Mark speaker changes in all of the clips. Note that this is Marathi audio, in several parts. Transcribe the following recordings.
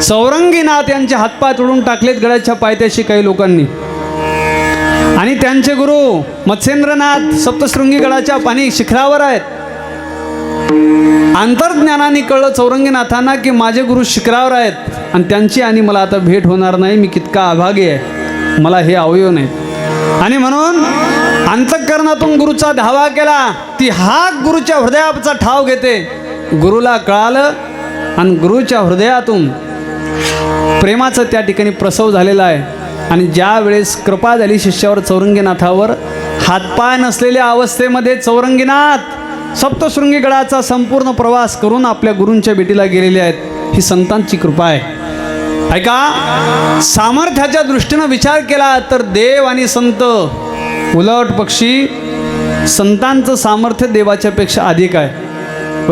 Speaker 1: चौरंगीनाथ यांचे हातपाय तोडून टाकलेत गडाच्या पायथ्याशी काही लोकांनी. आणि त्यांचे गुरु मत्स्येंद्रनाथ सप्तशृंगी गडाच्या पाणी शिखरावर आहेत. अंतर्ज्ञानाने कळलं चौरंगीनाथांना की माझे गुरु शिखरावर आहेत आणि त्यांची आणि मला आता भेट होणार नाही मी कितका अभागी आहे मला हे अवयव नाही आणि म्हणून अंतकरणातून गुरुचा धावा केला ती हाक गुरुच्या हृदयाचा ठाव घेते. गुरुला कळालं आणि गुरुच्या हृदयातून प्रेमाचं त्या ठिकाणी प्रसव झालेला आहे. आणि ज्या वेळेस कृपा झाली शिष्यावर चौरंगीनाथावर हातपाय नसलेल्या अवस्थेमध्ये चौरंगीनाथ सप्तशृंगीगडाचा संपूर्ण प्रवास करून आपल्या गुरूंच्या भेटीला गेलेले आहेत. ही संतांची कृपा आहे. ऐका सामर्थ्याच्या दृष्टीनं विचार केला तर देव आणि संत उलट पक्षी संतांचं सामर्थ्य देवाच्या पेक्षा अधिक आहे.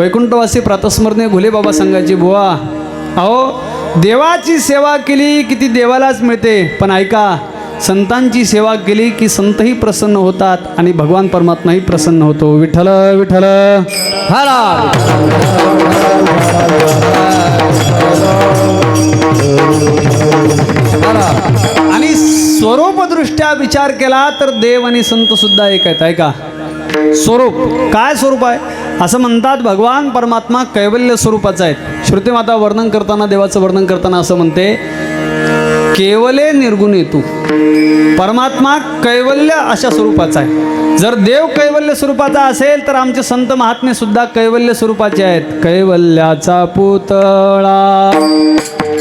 Speaker 1: वैकुंठवासी प्रातस्मरणीय भुले बाबा सांगायचे बुवा. अहो देवाची सेवा केली की ती देवालाच मिळते. पण ऐका संतांची सेवा केली की संतही प्रसन्न होतात आणि भगवान परमात्माही प्रसन्न होतो. विठ्ठल विठ्ठल. हरा. आणि स्वरूपदृष्ट्या विचार केला तर देव आणि संत सुद्धा एक आहेत. ऐका. स्वरूप. काय स्वरूप आहे? असं म्हणतात भगवान परमात्मा कैवल्य स्वरूपाचा आहे श्रुतीमाता वर्णन करताना देवाचं वर्णन करताना असं म्हणते केवले निर्गुण तू. परमात्मा कैवल्य अशा स्वरूपाचा आहे. जर देव कैवल्य स्वरूपाचा असेल तर आमचे संत महात्मे सुद्धा कैवल्य स्वरूपाचे आहेत. कैवल्याचा पुतळा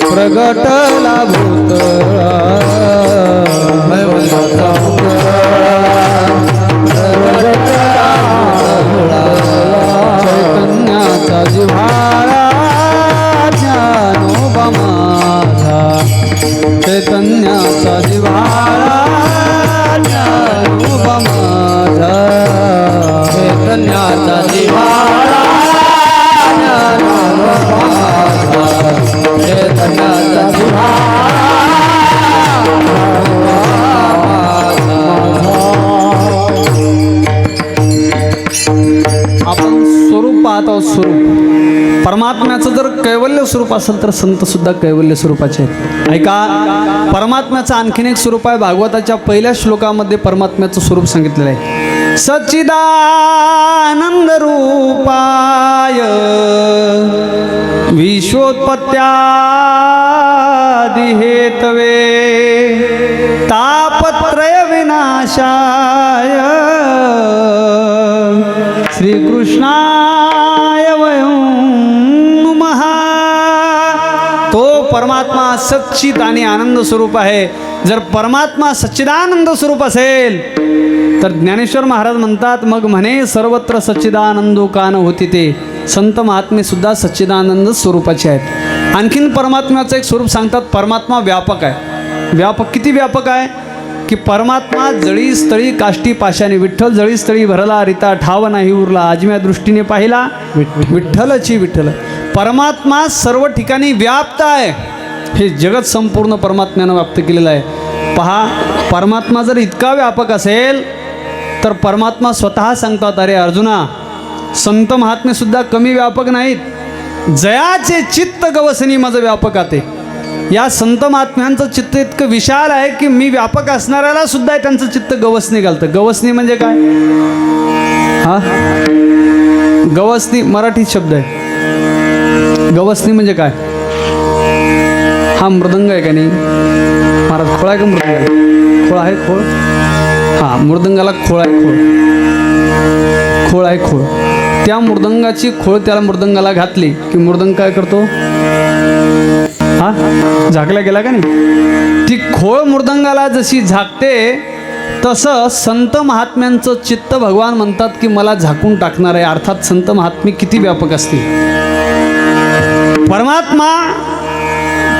Speaker 1: प्रगटला भूतळा. स्वरूप असेल तर संत सुद्धा कैवल्य स्वरूपाचे आहेत. ऐका परमात्म्याचं आणखीन एक स्वरूप आहे. भागवताच्या पहिल्या श्लोकामध्ये परमात्म्याचं स्वरूप सांगितलेलं आहे. सच्चिदानंद रूपाय विश्वोत्पत्त्यादि हेतवे तापत्रय विनाशाय श्रीकृष्णा परमात्मा सच्चित आणि आनंद स्वरूप आहे. जर परमात्मा सच्चिदानंद स्वरूप असेल तर ज्ञानेश्वर महाराज म्हणतात मग म्हणे सर्वत्र सच्चिदानंदो कान होती ते. संत महात्मे सुद्धा सच्चिदानंद स्वरूपाचे आहेत. आणखीन परमात्म्याचं एक स्वरूप सांगतात परमात्मा व्यापक आहे. व्यापक किती व्यापक आहे? की परमात्मा जळी स्थळी काष्टी पाशाने विठ्ठल जळी स्थळी भरला रिता ठाव नाही उरला आजम्या दृष्टीने पाहिला विठ्ठलची विठ्ठल. परमात्मा सर्व ठिकाणी व्याप्त आहे. हे जगत संपूर्ण परमात्म्यानं व्याप्त केलेलं आहे. पहा परमात्मा जर इतका व्यापक असेल तर परमात्मा स्वतः सांगतात अरे अर्जुना संत महात्मेसुद्धा कमी व्यापक नाहीत. जयाचे चित्त गवसनी माझं व्यापक आते या संत महात्म्यांचं चित्त इतकं विशाल आहे की मी व्यापक असणाऱ्याला सुद्धा त्यांचं चित्त गवसनी घालतं. गवसनी म्हणजे काय? हा? गवसनी मराठीत शब्द आहे. गवसणी म्हणजे काय? हा मृदंग आहे का नाही? महाराज खोळ आहे का मृदंग? खोळ आहे खोळ? हा मृदंगाला खोळ आहे खोळ. खोळ आहे खोळ. त्या मृदंगाची खोळ त्याला मृदंगाला घातली की मृदंग काय करतो? हा? झाकला गेला का नाही? ती खोळ मृदंगाला जशी झाकते तसं संत महात्म्यांचं चित्त भगवान म्हणतात की मला झाकून टाकणार आहे. अर्थात संत महात्मे किती व्यापक असतील? परमात्मा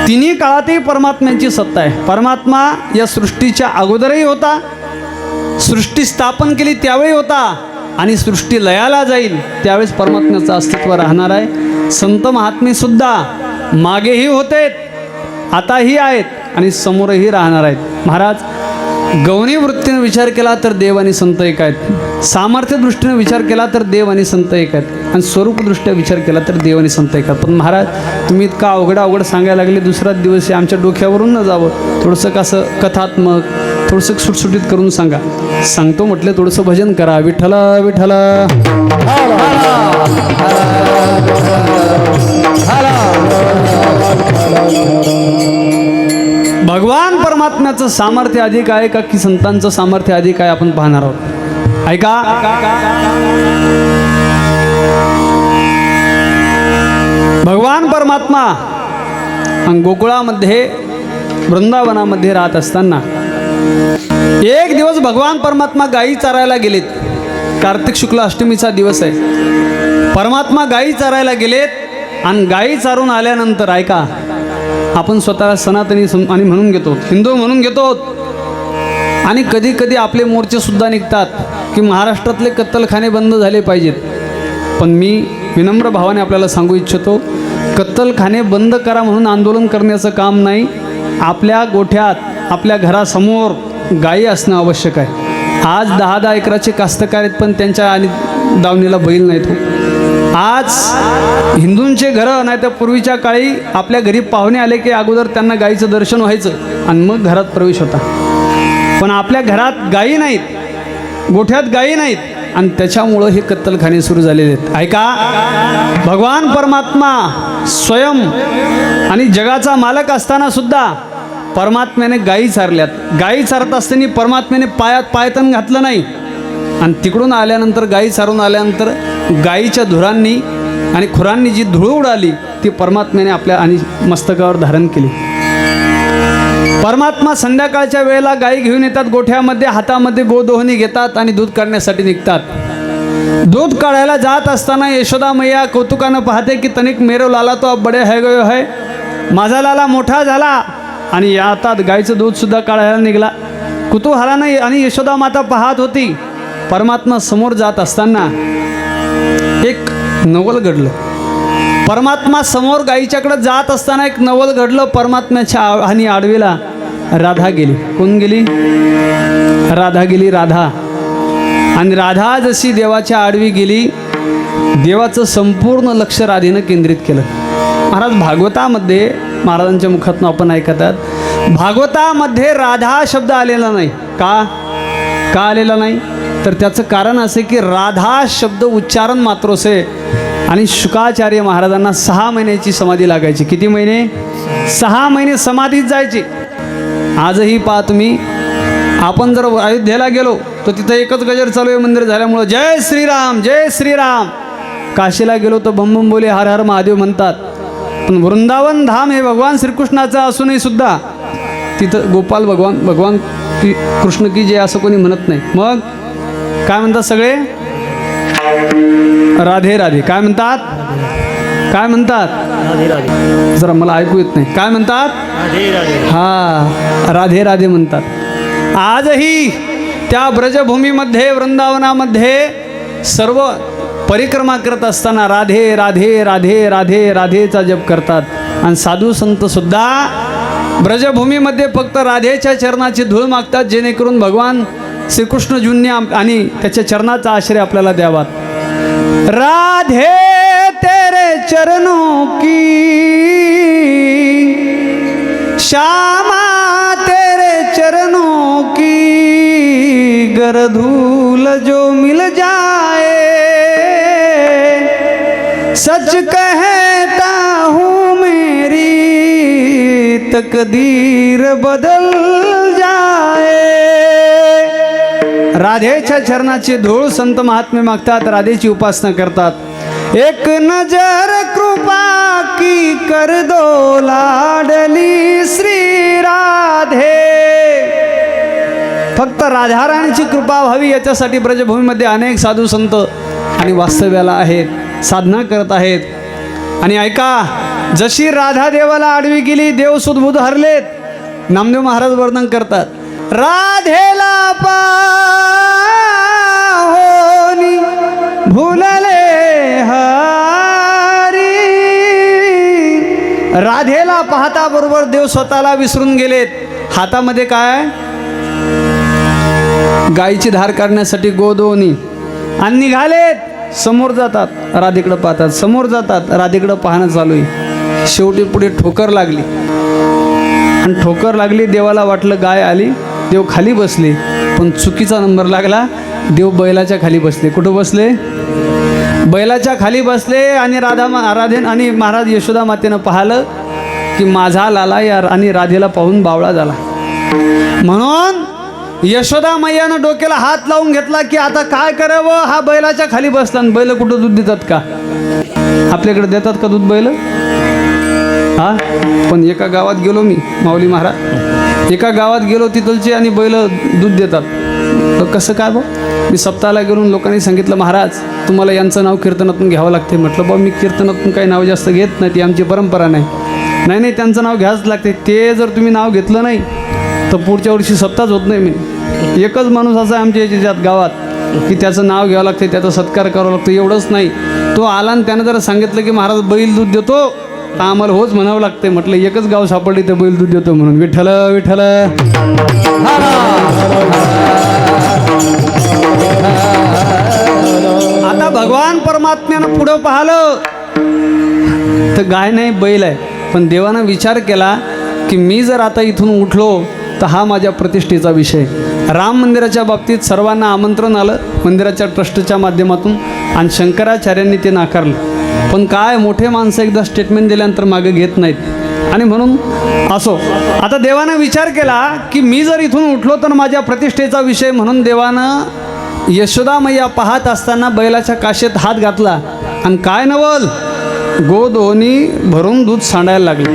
Speaker 1: तिन्ही काळातही परमात्म्यांची सत्ता आहे. परमात्मा या सृष्टीच्या अगोदरही होता सृष्टी स्थापन केली त्यावेळी होता आणि सृष्टी लयाला जाईल त्यावेळेस परमात्म्याचं अस्तित्व राहणार आहे. संत महात्मेसुद्धा मागेही होते आताही आहेत आणि समोरही राहणार आहेत. महाराज गौणी वृत्तीने विचार केला तर देव आणि संत एक आहेत. सामर्थ्य दृष्टीने विचार केला तर देव आणि संत एक आहेत. आणि स्वरूपदृष्ट्या विचार केला तर देव आणि संत एक आहेत. पण महाराज तुम्ही इतका अवघड अवघड सांगायला लागले दुसराच दिवस आमच्या डोक्यावरून न जावं. थोडंसं कसं कथात्मक थोडंसं सुटसुटीत करून सांगा. सांगतो म्हटलं थोडंसं भजन करा. विठ्ठला विठ्ठला. भगवान परमात्म्याचं सामर्थ्य अधिक आहे का की संतांचं सामर्थ्य अधिक आहे आपण पाहणार आहोत? ऐका. भगवान परमात्मा आणि गोकुळामध्ये वृंदावनामध्ये राहत असताना एक दिवस भगवान परमात्मा गायी चारायला गेलेत. कार्तिक शुक्ल अष्टमीचा दिवस आहे. परमात्मा गायी चारायला गेलेत आणि गायी चारून आल्यानंतर ऐका आपण स्वतःला सनातनी सम- आणि म्हणून घेतो. हिंदू म्हणून घेतो. आणि कधी कधी आपले मोर्चे सुद्धा निघतात की महाराष्ट्रातले कत्तलखाने बंद झाले पाहिजेत. पण मी विनम्र भावाने आपल्याला सांगू इच्छितो कत्तलखाने बंद करा म्हणून आंदोलन करण्याचं काम नाही. आपल्या गोठ्यात आपल्या घरासमोर गायी असणं आवश्यक आहे. आज दहा दहा एकराचे कास्तकार आहेत पण त्यांच्या आणि दावणीला बैल नाहीत हो. आज हिंदूंचे घरं नाही तर पूर्वीच्या काळी आपल्या घरी पाहुणे आले की अगोदर त्यांना गायीचं दर्शन व्हायचं आणि मग घरात प्रवेश होता. पण आपल्या घरात गायी नाहीत गोठ्यात गायी नाहीत आणि त्याच्यामुळं हे कत्तलखाने सुरू झालेले आहेत. ऐका भगवान परमात्मा स्वयं आणि जगाचा मालक असताना सुद्धा परमात्म्याने गायी चारल्यात. गायी चारत असताना परमात्म्याने पायात पायतन घातलं नाही. आणि तिकडून आल्यानंतर गायी चारून आल्यानंतर गायीच्या धुरांनी आणि खुरांनी जी धूळ उडाली ती परमात्म्याने आपल्या आणि मस्तकावर धारण केली. परमात्मा संध्याकाळच्या वेळेला गायी घेऊन येतात गोठ्यामध्ये हातामध्ये गोदोहनी घेतात आणि दूध काढण्यासाठी निघतात. दूध काढायला जात असताना यशोदा मैया कौतुकानं पाहते की तनिक मेरो लाला तो बडे है गयो है. माझा लाला मोठा झाला आणि या आता गायीचं दूध सुद्धा काढायला निघाला. कुतूहलानं आणि यशोदा माता पाहत होती परमात्मा समोर जात असताना एक नवल घडलं. परमात्मा समोर गायीच्याकडे जात असताना एक नवल घडलं. परमात्म्याच्या आ- आणि आडवीला राधा गेली. कोण गेली? राधा गेली राधा. आणि राधा जशी देवाच्या आडवी गेली देवाचं संपूर्ण लक्ष राधेनं केंद्रित केलं. महाराज भागवतामध्ये महाराजांच्या मुखातून आपण ऐकतात भागवतामध्ये राधा शब्द आलेला नाही. का? का आलेला नाही? तर त्याचं कारण असे की राधा शब्द उच्चारण मात्रोसे आणि शुकाचार्य महाराजांना सहा महिन्याची समाधी लागायची. किती महिने? सहा महिने समाधीत जायचे. आजही पहा तुम्ही आपण जर अयोध्येला गेलो तर तिथं एकच गजर चालू आहे मंदिर झाल्यामुळं जय श्रीराम जय श्रीराम. काशीला गेलो तर बम बोले हर हर महादेव म्हणतात. पण वृंदावन धाम हे भगवान श्रीकृष्णाचं असूनही सुद्धा तिथं गोपाल भगवान भगवान की कृष्ण की जय असं कोणी म्हणत नाही. मग? काय म्हणतात सगळे? राधे राधे. काय म्हणतात? काय म्हणतात? जरा मला ऐकू येत नाही. काय म्हणतात? हा राधे राधे म्हणतात. आजही त्या ब्रजभूमीमध्ये वृंदावनामध्ये सर्व परिक्रमा करत असताना राधे राधे राधे राधे राधेचा जप करतात. आणि साधू संत सुद्धा ब्रजभूमीमध्ये फक्त राधेच्या चरणाची धूळ मागतात जेणेकरून भगवान श्रीकृष्णजूंनी आणि त्याच्या चरणाचा आश्रय आपल्याला द्यावा राधे तेरे चरणों की श्यामा तेरे चरणों की गरधूल जो मिल जाए सच कहता हूँ मेरी तकदीर बदल जाए। राधेच्या चरणाची धूळ संत महात्मे मागतात राधेची उपासना करतात. एक नजर कृपा की कर दो लाडली श्री राधे. फक्त राधाराणीची कृपा व्हावी याच्यासाठी ब्रजभूमीमध्ये अनेक साधू संत आणि वास्तव्याला आहेत साधना करत आहेत. आणि ऐका जशी राधा देवाला आडवी गेली देव सुदबुद हरलेत नामदेव महाराज वर्णन करतात. राधेला पाहोनी भुलले हरी. राधेला पाहता बरोबर देव स्वतःला विसरून गेलेत. हातामध्ये काय? गायीची धार काढण्यासाठी गोदोनी. आणि निघालेत. समोर जातात. राधेकडं पाहतात. समोर जातात. राधेकडं पाहणं चालू आहे शेवटी पुढे ठोकर लागली. आणि ठोकर लागली देवाला वाटलं गाय आली. देव खाली बसले पण चुकीचा नंबर लागला देव बैलाच्या खाली बसले. कुठं बसले? बैलाच्या खाली बसले आणि राधा मा आणि महाराज यशोदा मातेनं पाहिलं की माझा लाला या आणि राधेला पाहून बावळा झाला. म्हणून यशोदा मैयानं डोक्याला हात लावून घेतला की आता काय करावं? हा बैलाच्या खाली बसला आणि बैल कुठं दूध देतात का? आपल्याकडे देतात का दूध बैल? हा? पण एका गावात गेलो मी माऊली महाराज. एका गावात गेलो तिथलचे आणि बैल दूध देतात. तर कसं काय बा? मी सप्ताहाला गेलो लोकांनी सांगितलं महाराज तुम्हाला यांचं नाव कीर्तनातून घ्यावं लागते म्हटलं बा मी कीर्तनातून काही नाव जास्त घेत नाही ती आमची परंपरा नाही. नाही नाही त्यांचं नाव घ्यावंच लागते ते जर तुम्ही नाव घेतलं नाही तर पुढच्या वर्षी सत्ताच होत नाही मी. एकच माणूस असा आहे आमच्या याच्यात गावात की त्याचं नाव घ्यावं लागते त्याचा सत्कार करावा लागतो एवढंच नाही. तो आला आणि त्यानं जर सांगितलं की महाराज बैल दूध देतो. तर आम्हाला होच म्हणावं लागते म्हटलं एकच गाव सापडले तर बैल दूध देतो म्हणून. विठ्ठल विठ्ठल. आता भगवान परमात्म्यानं पुढं पाहिलं तर गाय नाही बैल आहे. पण देवानं विचार केला की मी जर आता इथून उठलो तर हा माझ्या प्रतिष्ठेचा विषय. राम मंदिराच्या बाबतीत सर्वांना आमंत्रण आलं मंदिराच्या ट्रस्टच्या माध्यमातून आणि शंकराचार्यांनी ते नाकारलं. पण काय मोठे माणसं एकदा स्टेटमेंट दिल्यानंतर मागे घेत नाहीत. आणि म्हणून असो. आता देवानं विचार केला की मी जर इथून उठलो तर माझ्या प्रतिष्ठेचा विषय म्हणून देवानं यशोदा मैया पाहत असताना बैलाच्या काशेत हात घातला. आणि काय नवल? गोधोनी भरून दूध सांडायला लागलं.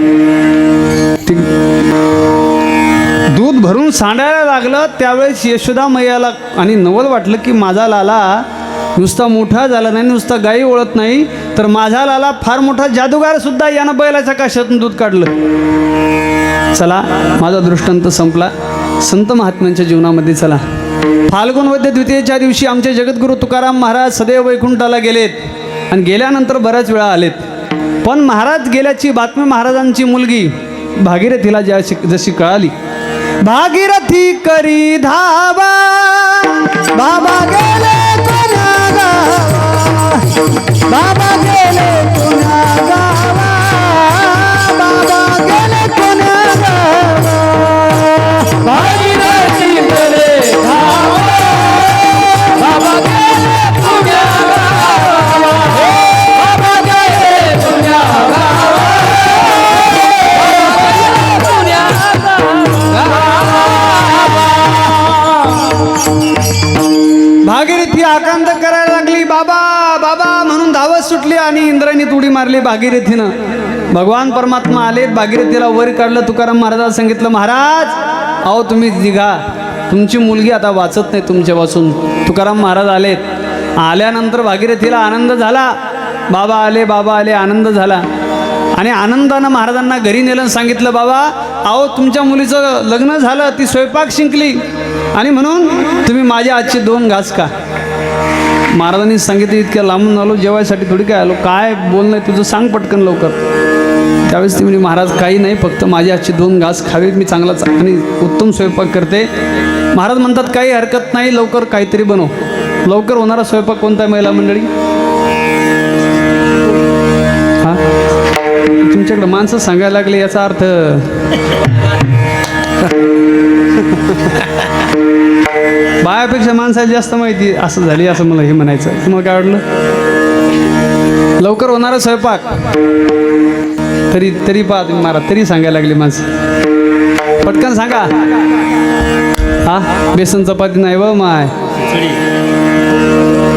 Speaker 1: दूध भरून सांडायला लागलं त्यावेळेस यशोदा मैयाला आणि नवल वाटलं की माझा लाला नुसता मोठा झाला नाही नुसता गायी ओळत नाही तर माझा लाला फार मोठा जादूगार सुद्धा यानं बैलाच्या काशातून दूध काढलं. चला माझा दृष्टांत संपला. संत महात्म्यांच्या जीवनामध्ये चला. फाल्गुन वद्य द्वितीयेच्या दिवशी आमचे जगद्गुरू तुकाराम महाराज सदैव वैकुंठाला गेलेत आणि गेल्यानंतर बऱ्याच वेळा आलेत. पण महाराज गेल्याची बातमी महाराजांची मुलगी भागीरथीला ज्या जशी कळाली. भागीरथी करी धावा बाबा गेले बाबा गेले पुन्हा गावा. बाबा गेले पुन्हा गावा. आणि इंद्राने तुडी मारली भागीरथीनं. भगवान परमात्मा आले भागीरथीला वर काढलं तुकाराम महाराजाला सांगितलं महाराज अहो तुम्ही निघा. तुमची मुलगी आता वाचत नाही तुमच्यापासून. तुकाराम महाराज आलेत. आल्यानंतर भागीरथीला आनंद झाला. बाबा आले बाबा आले आनंद झाला. आणि आनंदानं महाराजांना घरी नेलं सांगितलं बाबा अहो तुमच्या मुलीचं लग्न झालं ती स्वयंपाक शिंकली. आणि म्हणून तुम्ही माझ्या आजचे दोन घास का महाराजांनी सांगितलं इतक्या लांबून आलो जेवायसाठी थोडी काय आलो काय बोलणं तुझं सांग पटकन लवकर. त्यावेळेस ती म्हणजे महाराज काही नाही फक्त माझी आजची दोन घास खावीत मी चांगला आणि उत्तम स्वयंपाक करते. महाराज म्हणतात काही हरकत नाही लवकर काहीतरी बनव. लवकर होणारा स्वयंपाक कोणता आहे महिला मंडळी? हा? तुमच्याकडे माणसं सांगायला लागले याचा अर्थ. त्यापेक्षा माणसाला जास्त माहिती असं झाली असं मला हे म्हणायचं तुम्हाला काय वाटलं? लवकर होणारा स्वयंपाक. तरी तरी पहा तुम्ही मारा तरी सांगायला लागली माणसं. पटकन सांगा. हा? बेसन चपाती नाही व माय.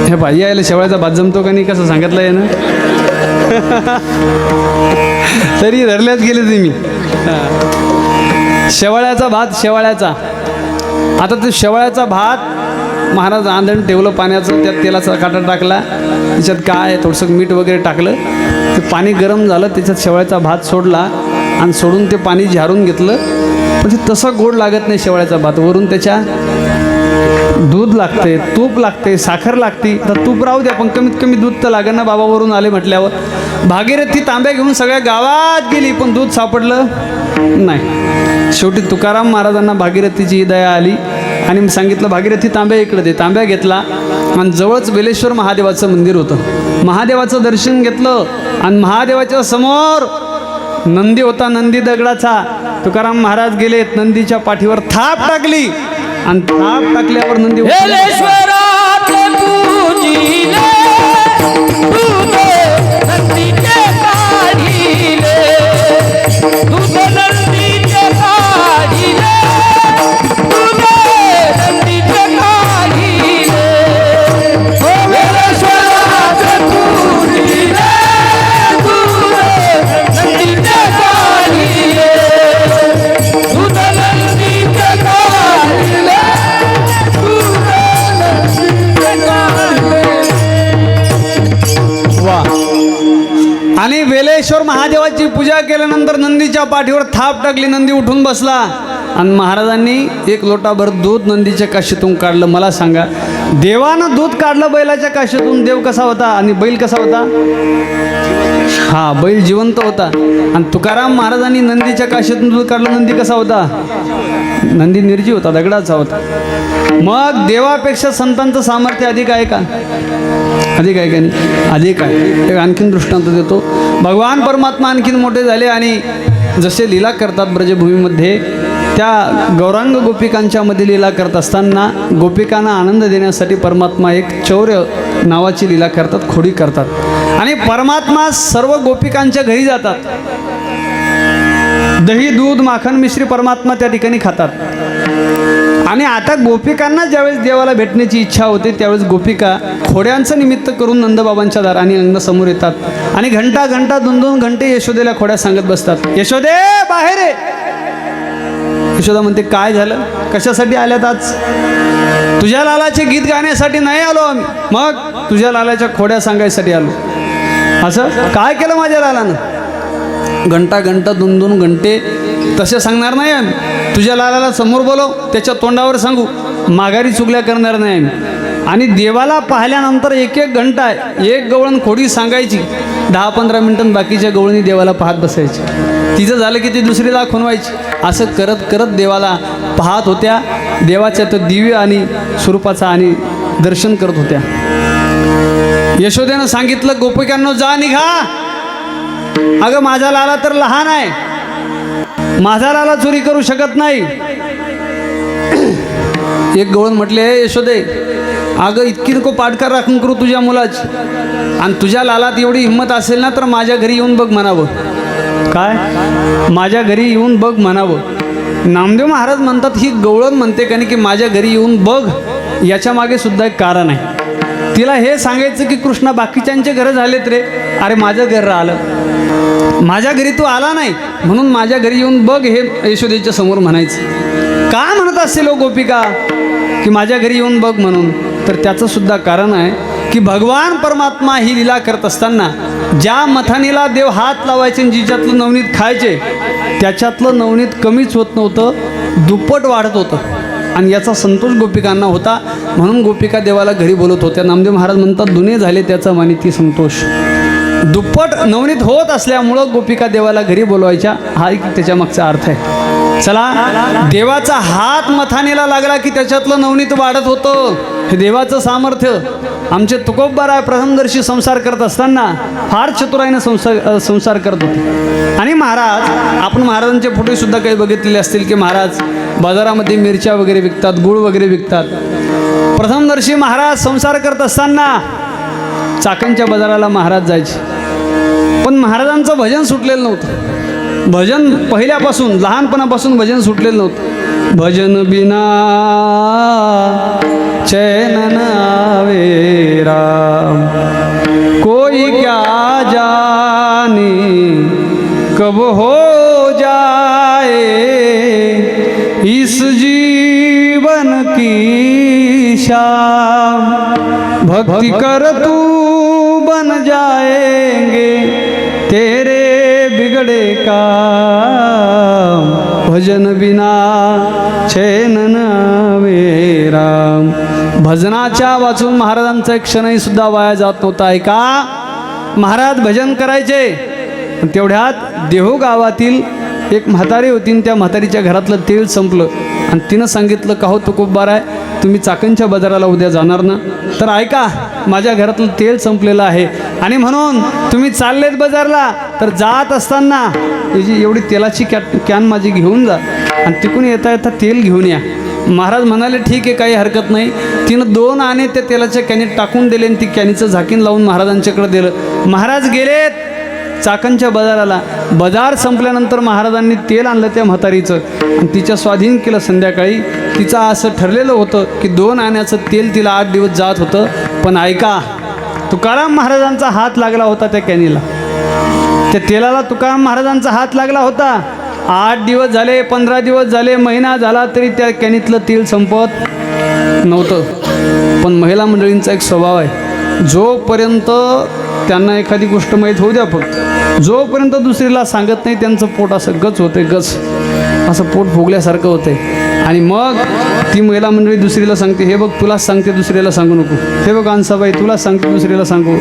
Speaker 1: हे भाई यायला शेवळ्याचा भात जमतो का नाही? कसं सांगितलं आहे ना तरी धरल्याच गेले तुम्ही. शेवाळ्याचा भात शेवाळ्याचा. आता ते शेवाळ्याचा भात महाराज आंधण ठेवलं पाण्याचं त्यात तेलाचा काटा टाकला. त्याच्यात काय थोडंसं मीठ वगैरे टाकलं. ते पाणी गरम झालं त्याच्यात शेवाळ्याचा भात सोडला आणि सोडून ते पाणी झारून घेतलं. पण ते तसं गोड लागत नाही शेवाळ्याचा भात. वरून त्याच्या दूध लागते तूप लागते साखर लागते. तर तूप राहू द्या पण कमीत कमी दूध तर लागेल ना बाबावरून आले म्हटल्यावर. भागीरथी तांब्या घेऊन सगळ्या गावात गेली पण दूध सापडलं नाही. शेवटी तुकाराम महाराजांना भागीरथीची दया आली. आणि सांगितलं भागीरथी तांब्या इकडे दे. तांब्या घेतला आणि जवळच बेलेश्वर महादेवाचं मंदिर होतं. महादेवाचं दर्शन घेतलं आणि महादेवाच्या समोर नंदी होता नंदी दगडाचा. तुकाराम महाराज गेलेत नंदीच्या पाठीवर थाप टाकली आणि थाप टाकल्यावर नंदी उठला. महादेवाची पूजा केल्यानंतर नंदीच्या पाठीवर थाप टाकली नंदी उठून बसला. आणि महाराजांनी एक लोटाभर दूध नंदीच्या काशीतून काढलं. मला सांगा देवानं दूध काढलं बैलाच्या काशीतून? देव कसा होता आणि बैल कसा होता? हा बैल जिवंत होता. आणि तुकाराम महाराजांनी नंदीच्या काशीतून दूध काढलं. नंदी कसा होता? नंदी निर्जीव होता दगडाचा होता. मग देवापेक्षा संतांचं सामर्थ्य अधिक आहे का? अधिक आहे का नाही? अधिक आहे. एक आणखीन दृष्टांत देतो. भगवान परमात्मा आणखीन मोठे झाले आणि जसे लीला करतात ब्रजभूमीमध्ये त्या गौरांग गोपिकांच्या मध्ये लीला करत असताना गोपिकांना आनंद देण्यासाठी परमात्मा एक चौर्य नावाची लीला करतात खोडी करतात. आणि परमात्मा सर्व गोपिकांच्या घरी जातात. दही दूध माखन मिश्री परमात्मा त्या ठिकाणी खातात. आणि आता गोपिकांना ज्यावेळेस देवाला भेटण्याची इच्छा होते त्यावेळेस गोपिका खोड्यांचं निमित्त करून नंदबाबांच्या दाराने अंगणासमोर येतात. आणि घंटा घंटा दोन दोन घंटे यशोदेला खोड्या सांगत बसतात. यशोदे बाहेर यशोदा म्हणते काय झालं? कशासाठी आल्यात आज? तुझ्या लालाचे गीत गाण्यासाठी नाही आलो आम्ही. मग तुझ्या लालाच्या खोड्या सांगायसाठी आलो. असं? काय केलं माझ्या लालानं? घंटा घंटा दोन दोन घंटे तसे सांगणार नाही आम्ही. तुझ्या लालाला समोर बोलव त्याच्या तोंडावर सांगू माघारी चुगल्या करणार नाही आम्ही. आणि देवाला पाहिल्यानंतर एक एक घंटा एक गवळण खोडी सांगायची. दहा पंधरा मिनटं बाकीच्या गवळणी देवाला पाहत बसायची. तिचं झालं की ती दुसरीला खुनवायची असं करत करत देवाला पाहत होत्या. देवाच्या तर दिव्य आणि स्वरूपाचा आणि दर्शन करत होत्या. यशोदेनं सांगितलं गोपिकांनो जा निघा. अगं माझा लाला तर लहान आहे. माझा लाला चोरी करू शकत नाही. एक गवळण म्हटले "हे यशोदे अगं इतकी नको पाटकार राखून करू तुझ्या मुलाची. आणि तुझ्या लालात एवढी हिंमत असेल ना तर माझ्या घरी येऊन बघ म्हणावं. काय? माझ्या घरी येऊन बघ म्हणावं. नामदेव महाराज म्हणतात ही गवळण म्हणते का नाही की माझ्या घरी येऊन बघ याच्या मागे सुद्धा एक कारण आहे. तिला हे सांगायचं की कृष्णा बाकीच्यांचे घरं झालेत रे. अरे माझं घर राहिलं. माझ्या घरी तू आला नाही म्हणून माझ्या घरी येऊन बघ हे यशोदेच्या समोर म्हणायचं. का म्हणत असेल हो गोपिका? की माझ्या घरी येऊन बघ म्हणून. तर त्याचं सुद्धा कारण आहे की भगवान परमात्मा ही लीला करत असताना ज्या मथानीला देव हात लावायचे आणि जिच्यातलं नवनीत खायचे त्याच्यातलं नवनीत कमीच होत नव्हतं दुप्पट वाढत होतं. आणि याचा संतोष गोपिकांना होता. म्हणून गोपिका देवाला घरी बोलत होत्या. नामदेव महाराज म्हणतात दुने झाले त्याचा मानिती संतोष. दुप्पट नवनीत होत असल्यामुळं गोपिका देवाला घरी बोलवायच्या. हा एक त्याच्या मागचा अर्थ आहे. चला देवाचा हात मथानेला लागला की त्याच्यातलं नवनीत वाढत होतं. हे देवाचं सामर्थ्य. आमचे तुकोबबार आहे प्रथमदर्शी संसार करत असताना फार चतुराईनं संसार संसार करत होते. आणि महाराज आपण महाराजांचे फोटोसुद्धा काही बघितलेले असतील की महाराज बाजारामध्ये मिरच्या वगैरे विकतात गुळ वगैरे विकतात. प्रथमदर्शी महाराज संसार करत असताना चाकणच्या बाजाराला महाराज जायचे. पण महाराजांचं भजन सुटलेलं नव्हतं. भजन पहिल्यापासून लहानपणापासून भजन सुटलेलं नव्हतं. भजन बिना चैन नावे राम. कोई क्या जाने कब हो जाए इस जीवन की शाम। भक्ति कर तू बन जाए भजन बिना चैन नावे राम. भजनाच्या वाचून महाराजांचा एक क्षणही सुद्धा वाया जात नव्हता आहे का? महाराज भजन करायचे. तेवढ्यात देहू गावातील एक म्हातारी होती आणि त्या म्हातारीच्या घरातलं तेल संपलं. आणि तिनं सांगितलं का हो तुकोबार आहे. तुम्ही चाकणच्या बाजाराला उद्या जाणार ना? तर ऐका माझ्या घरातलं तेल संपलेलं आहे. आणि म्हणून तुम्ही चाललेत बाजारला तर जात असताना ही एवढी तेलाची कॅ कॅन माझी घेऊन जा. आणि तिकून येता येता तेल घेऊन या. महाराज म्हणाले ठीक आहे काही हरकत नाही. तिनं दोन आणे त्या तेलाच्या कॅनीत टाकून दिले आणि ती कॅनीचं झाकीन लावून महाराजांच्याकडे दिलं. महाराज गेलेत. चाकणच्या बाजाराला बाजार संपल्यानंतर महाराजांनी तेल आणलं त्या म्हातारीचं. आणि तिच्या स्वाधीन केलं संध्याकाळी. तिचं असं ठरलेलं होतं की दोन आण्याचं तेल तिला आठ दिवस जात होतं. पण ऐका तुकाराम महाराजांचा हात लागला होता त्या कॅनीला. त्या तेलाला तुकाराम महाराजांचा हात लागला होता. आठ दिवस झाले पंधरा दिवस झाले महिना झाला तरी त्या कॅनीतलं तेल संपत नव्हतं. पण महिला मंडळींचा एक स्वभाव आहे. जोपर्यंत त्यांना एखादी गोष्ट माहीत होऊ द्या फक्त. जोपर्यंत दुसरीला सांगत नाही त्यांचं पोट असं गच होते गच. असं पोट फुगल्यासारखं होते. आणि मग ती महिला मंडळी दुसरीला सांगते हे बघ तुलाच सांगते दुसरीला सांगू नको. हे बघ अनसाबाई तुलाच सांगते दुसरीला सांगू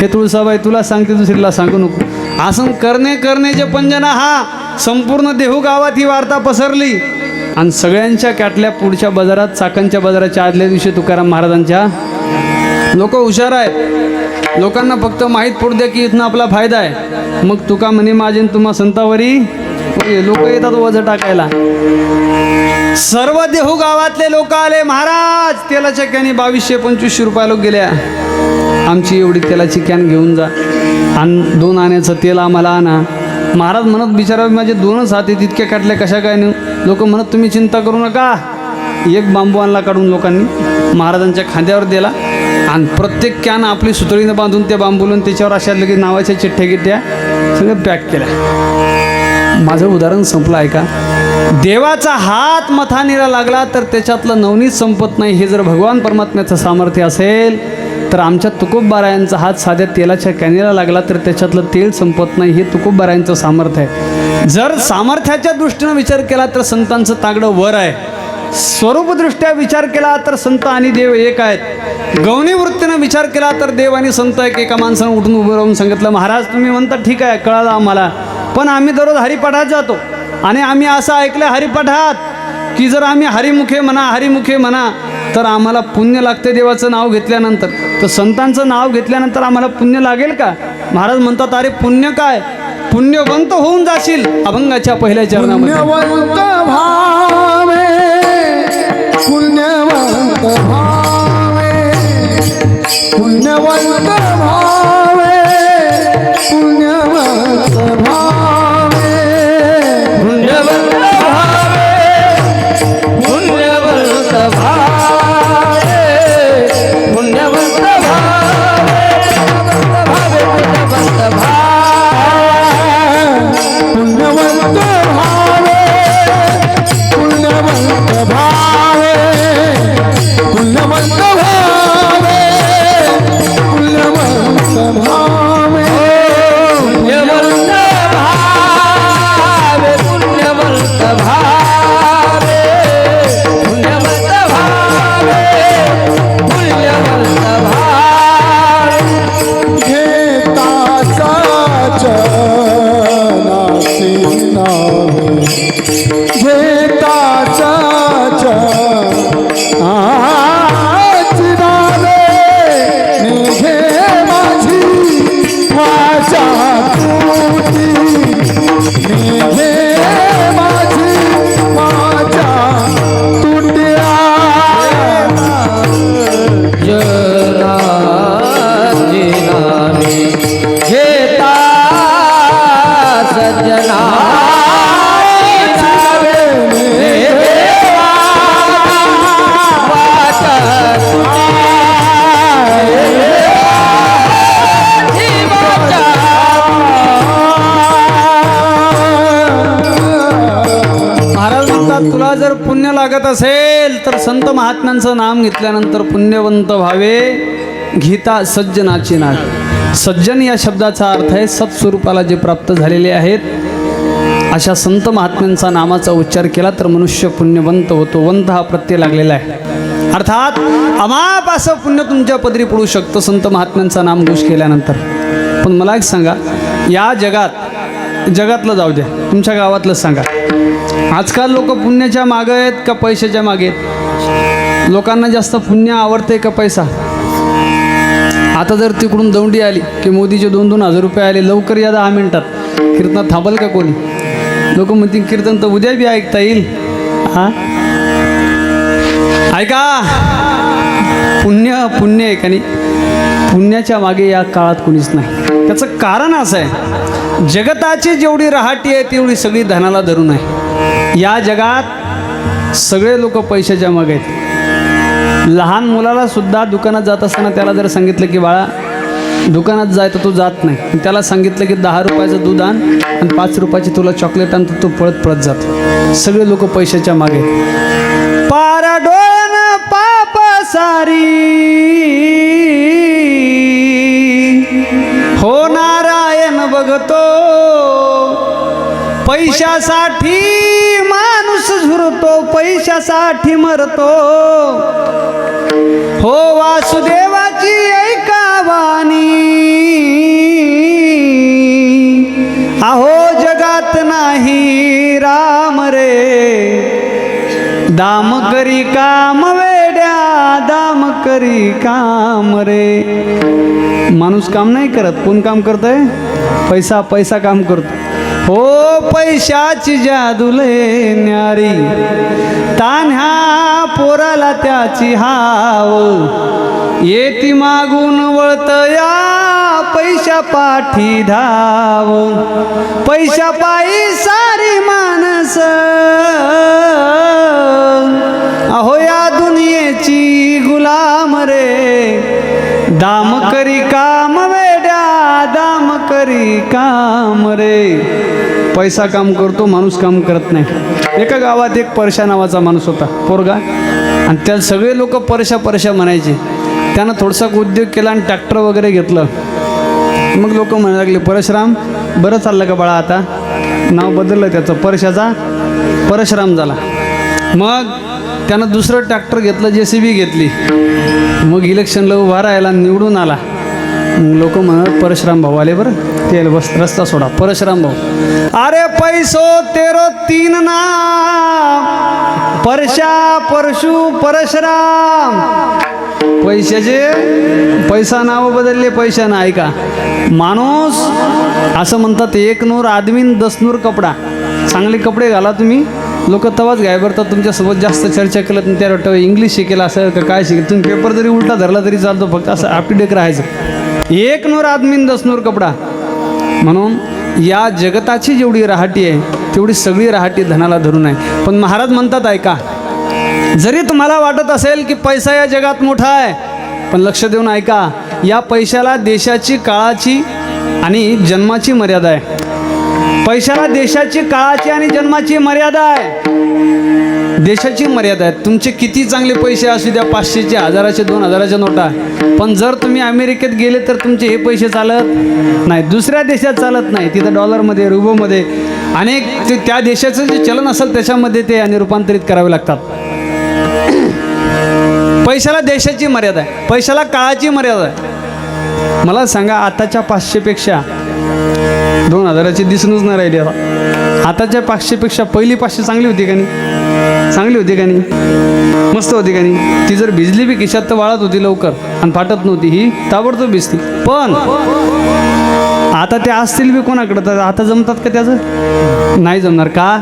Speaker 1: हे तुळसाबाई तुलाच सांगते दुसरीला सांगू नको. आसन करणे करणे जे पंजना हा संपूर्ण देहू गावात ही वार्ता पसरली. आणि सगळ्यांच्या कॅटल्या पुढच्या बाजारात चाकणच्या बाजाराच्या आदल्या दिवशी तुकाराम महाराजांच्या लोक हुशार आहेत लोकांना फक्त माहीत पडू द्या की इथनं आपला फायदा आहे. मग तुका म्हणे माझे तुम्हा संतावरी लोक येतात वजन टाकायला. सर्व देहू गावातले लोक आले महाराज तेलाच्या कॅनी बावीसशे पंचवीसशे रुपयाला गेल्या. आमची एवढी तेलाची कॅन घेऊन जा. आणि दोन आण्याचं तेल आम्हाला आणा. महाराज म्हणत बिचारा माझे दोनच हात आहेत इतक्या काटल्या कशा काय नेऊ? लोक म्हणत तुम्ही चिंता करू नका. एक बांबू आणला काढून लोकांनी महाराजांच्या खांद्यावर दिला. आणि प्रत्येक कॅन आपली सुतळीनं बांधून त्या बांबूलून त्याच्यावर अशा लगेच नावाच्या चिठ्ठ्या गिठ्ठ्या सगळ्या पॅक केल्या. माझं उदाहरण संपलं आहे का देवाचा हात मथानीला लागला तर त्याच्यातलं नवनीत संपत नाही हे जर भगवान परमात्म्याचं सामर्थ्य असेल तर आमच्या तुकोबबारायांचा हात साध्या तेलाच्या कॅनीला लागला तर त्याच्यातलं तेल संपत नाही हे तुकोबबारायांचं सामर्थ्य आहे. जर सामर्थ्याच्या दृष्टीनं विचार केला तर संतांचं तागडं वर आहे. स्वरूपदृष्ट्या विचार केला तर संत आणि देव एक आहेत. गौणी वृत्तीनं विचार केला तर देव आणि संत एक एका माणसानं उठून उभं राहून सांगितलं महाराज तुम्ही म्हणता ठीक आहे कळालं आम्हाला. पण आम्ही दररोज हरिपाठात जातो आणि आम्ही असं ऐकलं हरिपाठात की जर आम्ही हरिमुखे म्हणा हरिमुखे म्हणा तर आम्हाला पुण्य लागते देवाचं नाव घेतल्यानंतर. तर संतांचं नाव घेतल्यानंतर आम्हाला पुण्य लागेल का? महाराज म्हणतात अरे पुण्य काय? पुण्यवंत होऊन जाशील. अभंगाच्या पहिल्या चरणामध्ये.
Speaker 2: भावे पुण्यवंत भावे
Speaker 1: पुण्य लागत असेल तर संत महात्म्यांचं नाम घेतल्यानंतर पुण्यवंत व्हावे. गीता सज्जनाची नाट सज्जन या शब्दाचा अर्थ आहे सत्स्वरूपाला जे प्राप्त झालेले आहेत अशा संत महात्म्यांचा नामाचा उच्चार केला तर मनुष्य पुण्यवंत होतो. वंत हा प्रत्यय लागलेला आहे. अर्थात अमाप असं पुण्य तुमच्या पदरी पडू शकतं संत महात्म्यांचा नाम घोष केल्यानंतर. पण मला एक सांगा या जगात जगातलं जाऊ द्या. तुमच्या गावातलंच सांगा. आजकाल लोक पुण्याच्या मागं आहेत का पैशाच्या मागे आहेत? लोकांना जास्त पुण्य आवडते का पैसा? आता जर तिकडून दौंडी आली की मोदीचे दोन दोन हजार रुपये आले लवकर या दहा मिनिटात. कीर्तनात थांबल का कोणी? लोक म्हणतील कीर्तन तर उद्या बी ऐकता येईल. हा? ऐका. पुण्य पुण्य आहे का नाही? पुण्याच्या मागे या काळात कोणीच नाही. त्याचं कारण असं आहे जगताची जेवढी रहाटी आहे तेवढी सगळी धनाला धरून आहे. या जगात सगळे लोक पैशाच्या मागे आहेत. लहान मुलाला सुद्धा दुकानात जात असताना त्याला जर सांगितलं की बाळा दुकानात जाय तर तू जात नाही. त्याला सांगितलं की दहा रुपयाचं दूध आण आणि पाच रुपयाची तुला चॉकलेट आण तर तू पळत पळत जातो. सगळे लोक पैशाच्या मागे पैशासाठी माणूस झुरतो पैशासाठी मरतो. हो वासुदेवाची ऐकावानी अहो जगात नाही राम रे. दाम करी काम वेड्या दाम करी काम रे. माणूस काम नाही करत कोण काम करतंय? पैसा पैसा काम करतो. हो पैशाची जादुले न्यारी. तान्ह्या पोराला त्याची हाव. येती मागून वळतया पैशा पाठी धाव. पैशा पायी सा पैसा काम करतो माणूस काम करत नाही. एका गावात एक परशा नावाचा माणूस होता पोरगा. आणि त्यात सगळे लोक परशा परशा म्हणायचे. त्यानं थोडासा उद्योग केला आणि ट्रॅक्टर वगैरे घेतलं. मग लोक म्हणायला लागले परशुराम बरं चाललं का बाळा आता? नाव बदललं त्याचं परशाचा परशुराम झाला. मग त्यानं दुसरं ट्रॅक्टर घेतलं जे सी बी घेतली. मग इलेक्शनला उभा राहिला निवडून आला. लोक म्हणत परशुराम भाऊ आले बरं. ते बस रस्ता सोडा. परशुराम भाऊ. अरे पैसो तेरो तीन ना. परशा परशु परशुराम. पैशाचे पैसा नाव बदलले पैशानं ऐका. माणूस असं म्हणतात एक नूर आदमीन दस नूर कपडा. चांगले कपडे घाला तुम्ही. लोक तवाच घायबरतात तुमच्यासोबत जास्त चर्चा केलं तर त्या वाटतं इंग्लिश शिकेल असं का काय शिकेल? तुम्ही पेपर जरी उलटा धरला तरी चालतो फक्त असं अपडेट राहायचं. एक नूर आदमीन दस नूर कपडा. म्हणून या जगताची जेवढी रहाटी आहे तेवढी सगळी रहाटी धनाला धरून आहे. पण महाराज म्हणतात ऐका जरी तुम्हाला वाटत असेल की पैसा या जगात मोठा आहे पण लक्ष देऊन ऐका या पैशाला देशाची काळाची आणि जन्माची मर्यादा आहे. पैशाला देशाची काळाची आणि जन्माची मर्यादा आहे. देशाची मर्यादा आहे. तुमचे किती चांगले पैसे असू द्या पाचशेचे हजाराचे दोन हजाराच्या नोटा पण जर तुम्ही अमेरिकेत गेले तर तुमचे हे पैसे चालत नाही. दुसऱ्या देशात चालत नाही. तिथं डॉलरमध्ये रुबोमध्ये अनेक ते त्या देशाचं जे चलन असेल त्याच्यामध्ये ते आणि रूपांतरित करावे लागतात. पैशाला देशाची मर्यादा आहे. पैशाला काळाची मर्यादा आहे. मला सांगा आताच्या पाचशेपेक्षा दोन हजाराची दिसूनच नाही राहिली आता. आताच्या पाचशेपेक्षा पहिली पाचशे चांगली होती का नाही? चांगली होती का नाही? मस्त होती का नाही? ती जर भिजली बी खिशात तर वाळत होती लवकर आणि फाटत नव्हती. ही ताबडतोब भिजती. पण आता ते असतील बी कोणाकडं? तर आता जमतात का त्याचं? नाही जमणार. का?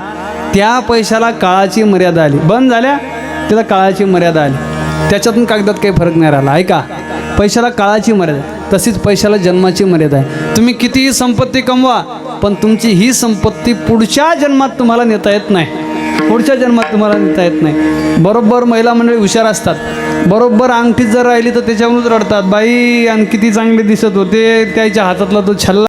Speaker 1: त्या पैशाला काळाची मर्यादा आली. बंद झाल्या त्याला काळाची मर्यादा आली. त्याच्यातून कागदात काही फरक नाही राहिला. ऐका. पैशाला काळाची मर्यादा. तशीच पैशाला जन्माची मर्यादा आहे. तुम्ही कितीही संपत्ती कमवा पण तुमची ही संपत्ती पुढच्या जन्मात तुम्हाला नेता येत नाही. पुढच्या जन्मात तुम्हाला नेता येत नाही. बरोबर महिला मंडळी हुशार असतात. बरोबर अंगठीच जर राहिली तर त्याच्यावरूनच रडतात. बाई आणि किती चांगले दिसत होते. त्याच्या हातातला तो छल्ला